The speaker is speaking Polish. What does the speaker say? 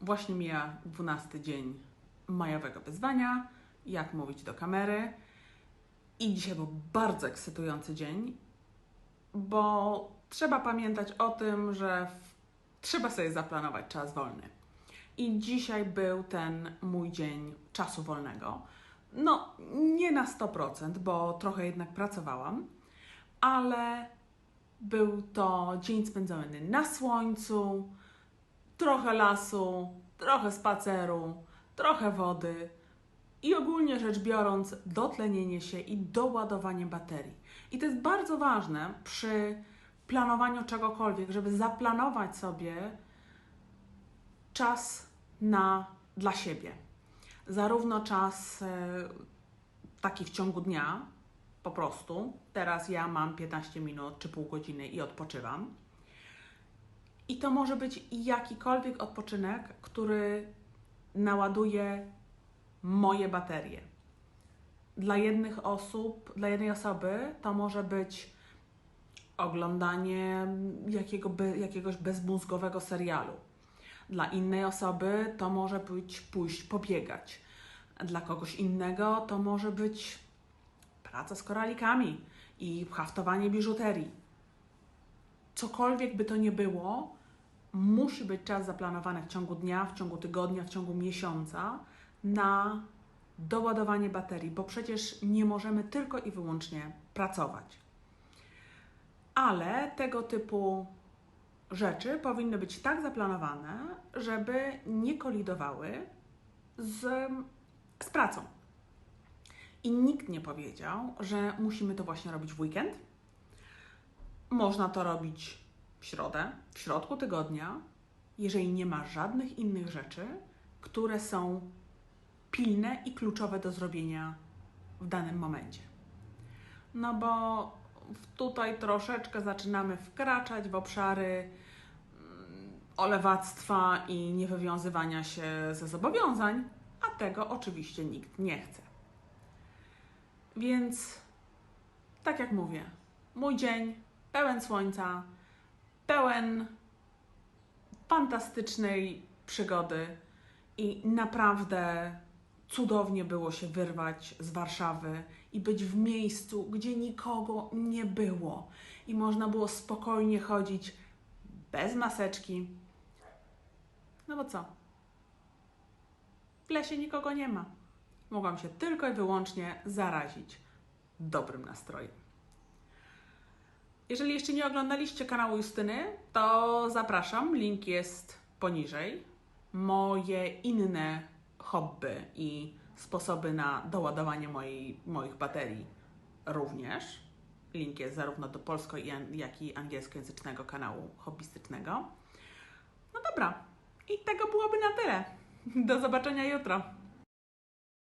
Właśnie mija 12 dzień majowego wyzwania, jak mówić do kamery. I dzisiaj był bardzo ekscytujący dzień, bo trzeba pamiętać o tym, że w... trzeba sobie zaplanować czas wolny. I dzisiaj był ten mój dzień czasu wolnego. No, nie na 100%, bo trochę jednak pracowałam, ale był to dzień spędzony na słońcu, trochę lasu, trochę spaceru, trochę wody i ogólnie rzecz biorąc, dotlenienie się i doładowanie baterii. I to jest bardzo ważne przy planowaniu czegokolwiek, żeby zaplanować sobie czas na, dla siebie. Zarówno czas e, taki w ciągu dnia, po prostu. Teraz ja mam 15 minut czy pół godziny i odpoczywam. I to może być jakikolwiek odpoczynek, który naładuje moje baterie. Dla jednych osób, dla jednej osoby to może być oglądanie jakiego, jakiegoś bezmózgowego serialu. Dla innej osoby to może być pójść pobiegać. Dla kogoś innego to może być praca z koralikami i haftowanie biżuterii. Cokolwiek by to nie było, musi być czas zaplanowany w ciągu dnia, w ciągu tygodnia, w ciągu miesiąca na doładowanie baterii, bo przecież nie możemy tylko i wyłącznie pracować. Ale tego typu rzeczy powinny być tak zaplanowane, żeby nie kolidowały z, z pracą. I nikt nie powiedział, że musimy to właśnie robić w weekend. Można to robić w środę, w środku tygodnia, jeżeli nie ma żadnych innych rzeczy, które są pilne i kluczowe do zrobienia w danym momencie. No bo tutaj troszeczkę zaczynamy wkraczać w obszary mm, olewactwa i niewywiązywania się ze zobowiązań, a tego oczywiście nikt nie chce. Więc, tak jak mówię, mój dzień pełen słońca, pełen fantastycznej przygody i naprawdę cudownie było się wyrwać z Warszawy i być w miejscu, gdzie nikogo nie było i można było spokojnie chodzić bez maseczki. No bo co? W lesie nikogo nie ma. Mogłam się tylko i wyłącznie zarazić dobrym nastrojem. Jeżeli jeszcze nie oglądaliście kanału Justyny, to zapraszam. Link jest poniżej. Moje inne hobby i sposoby na doładowanie mojej, moich baterii również. Link jest zarówno do polsko, jak i angielskojęzycznego kanału hobbystycznego. No dobra, i tego byłoby na tyle. Do zobaczenia jutro.